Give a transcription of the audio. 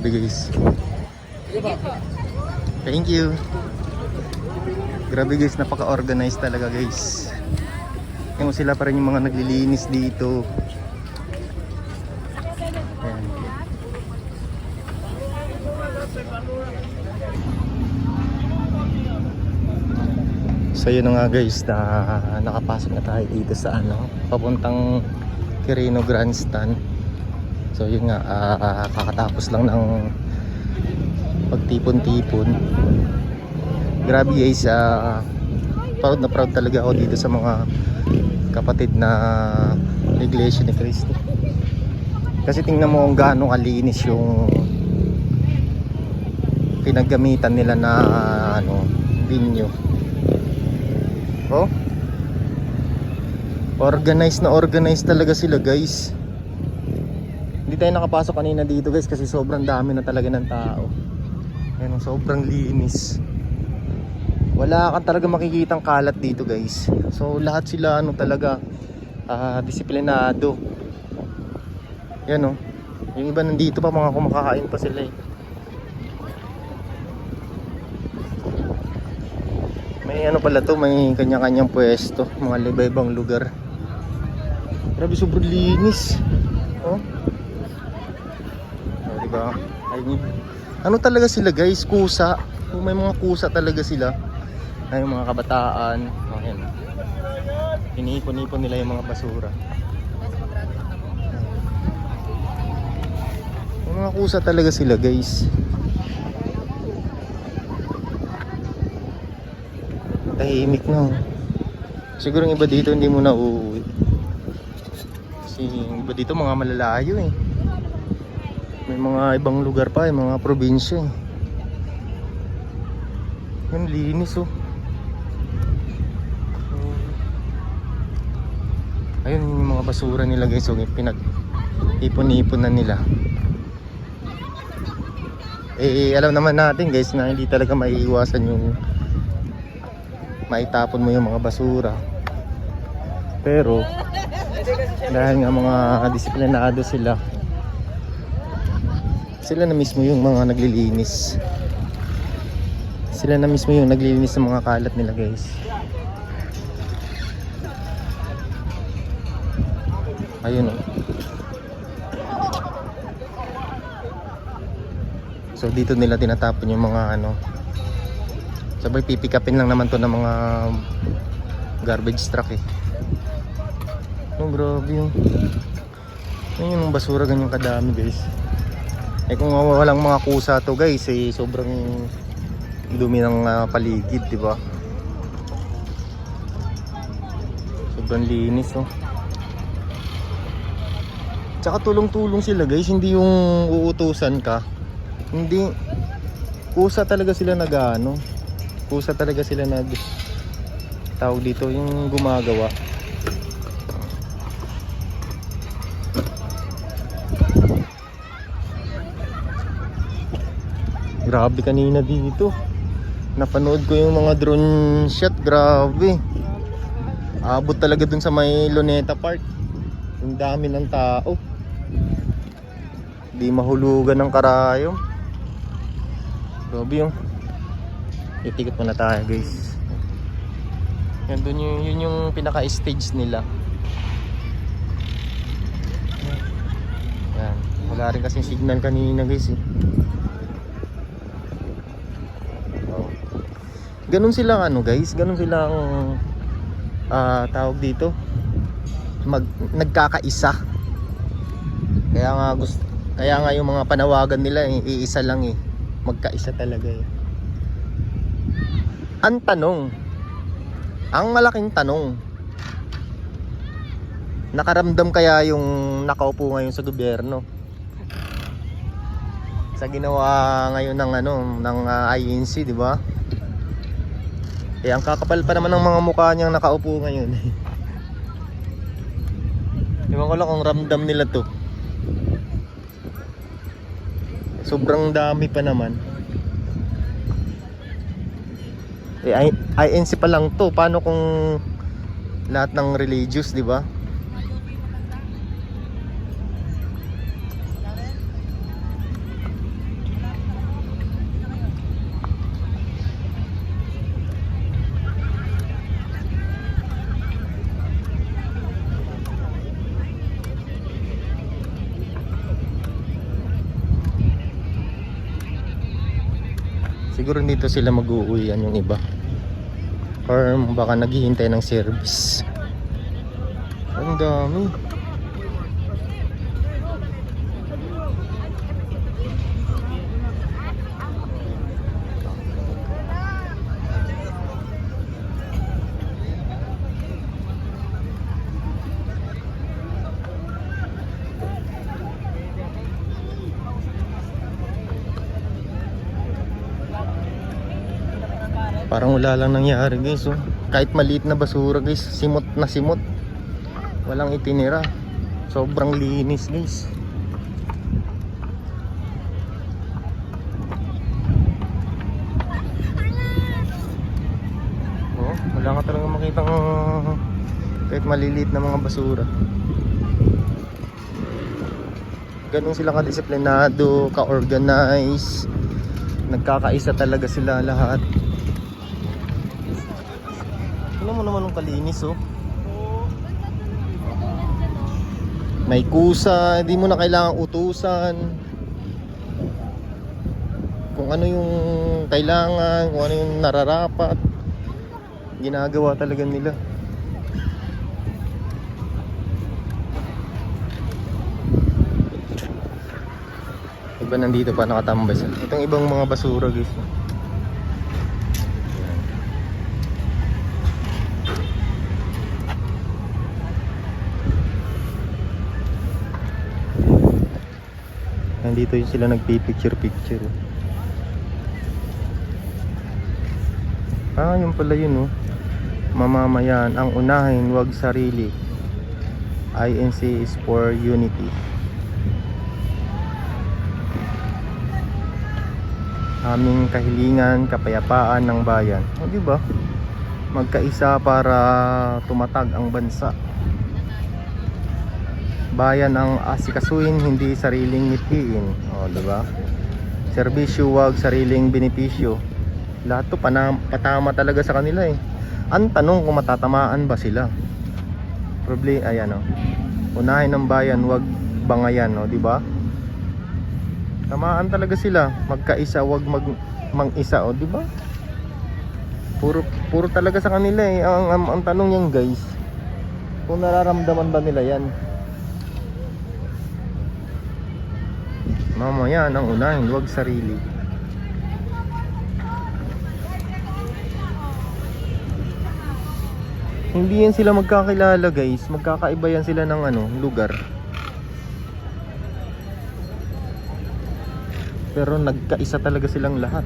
Grabe guys. Thank you. Grabe guys, napaka-organized talaga guys. Yung sila pa rin yung mga naglilinis dito. Ayan. So yun nga guys, na nakapasok na tayo dito sa ano, papuntang Quirino Grandstand. So yun nga, ah, kakatapos lang ng pagtipon-tipon. Grabe guys, ah, proud na proud talaga ako dito sa mga kapatid na Iglesia ni Cristo. Kasi tingnan mo kung gaano kalinis yung pinaggamitan nila na ano, binyo. Oh. Organized na organized talaga sila, guys. Hindi tayo nakapasok kanina dito, guys, kasi sobrang dami na talaga ng tao. Ayun, sobrang linis. Wala ka talaga makikitang kalat dito, guys. So, lahat sila ano talaga ah, disiplinado. Yan oh. Yung iba nandito pa mga kumakain pa sila eh. May ano pala to, may kanya-kanyang pwesto, mga iba-ibang lugar. Grabe sobrang linis. Oh. Oh, di ba? Ay, ano talaga sila guys? Kusa. Oh, May mga kusa talaga sila. Ay, yung mga kabataan. Oh, yan. Iniipon-ipon nila yung mga basura. May mga kusa talaga sila guys. tahimik na. oh. Siguro yung iba dito hindi mo na uuwi. Kasi yung iba dito mga malalayo eh. May mga ibang lugar pa, eh, mga probinsya eh. Yung linis oh. Oh. Ayun yung mga basura nila guys, so pinag ipon-ipon na nila. Eh, alam naman natin guys na hindi talaga maiiwasan yung maitapon mo yung mga basura. Pero dahil nga mga disiplinado sila sila na mismo yung mga naglilinis. Sila na mismo yung naglilinis ng mga kalat nila, guys. Ayun oh. So dito nila tinatapon yung mga ano Sabay pipikapin lang naman to ng mga garbage truck eh. Oh, grabe yung Ayun yung basura ganyan kadami guys. Eh kung walang mga kusa to guys eh sobrang dumi ng ah, paligid, di ba? Sobrang linis oh. Tsaka tulong-tulong sila guys, hindi yung uutusan ka. Hindi kusa talaga sila nag-ano kusa talaga sila nag tawag dito yung gumagawa grabe kanina dito napanood ko yung mga drone shot grabe abot talaga dun sa may Luneta Park yung dami ng tao di mahulugan ng karayom grabe yung Itikot muna tayo guys. Yan dun yung, yun yung pinaka-stage nila. Yan. Wala rin kasing signal kanina guys eh. Ganun silang ano guys, ganun silang ah tawag dito mag nagkakaisa. Kaya nga gusto kaya nga yung mga panawagan nila eh, iisa lang eh. Magkaisa talaga eh. Ang tanong, ang malaking tanong, nakaramdam kaya yung nakaupo ngayon sa gobyerno? Sa ginawa ngayon ng ano, ng uh, INC, di ba? Eh, ang kakapal pa naman ng mga mukha niyang nakaupo ngayon. Ewan ko lang kung ramdam nila to. Sobrang dami pa naman. Eh, INC pa lang to. Paano kung lahat ng religious, di ba? Siguro dito sila mag-uuwian yung iba. Or baka naghihintay ng service. Ang dami. Parang wala lang nangyari guys oh. Kahit maliit na basura guys, simot na simot. Walang itinira. Sobrang linis guys. Oh, wala ka talaga makita kahit maliliit na mga basura. Ganun sila kadisiplinado, ka-organize. Nagkakaisa talaga sila lahat. Tingnan mo naman ang kalinis oh. May kusa, hindi mo na kailangang utusan. Kung ano yung kailangan, kung ano yung nararapat. Ginagawa talaga nila. Iba nandito pa nakatambay sila. Itong ibang mga basura guys. Nandito yung sila nagpipicture-picture. Ah, yun pala yun oh. Mamamayan, ang unahin, wag sarili. INC is for unity. Aming kahilingan, kapayapaan ng bayan. O, di ba? Magkaisa para tumatag ang bansa. Bayan ang asikasuhin, hindi sariling mithiin. O, di ba? Serbisyo, wag sariling benepisyo. Lahat to panam, patama talaga sa kanila eh. Ang tanong kung matatamaan ba sila? Problema, ayan o. Unahin ng bayan, wag bangayan, o, di ba? Tamaan talaga sila. Magkaisa, wag mag mang-isa, o, di ba? Puro puro talaga sa kanila eh. Ang, ang, ang tanong yan, guys. Kung nararamdaman ba nila yan? Mamaya ang unahin, wag sarili. Hindi yan sila magkakilala guys, magkakaiba yan sila ng ano, lugar. Pero nagkaisa talaga silang lahat.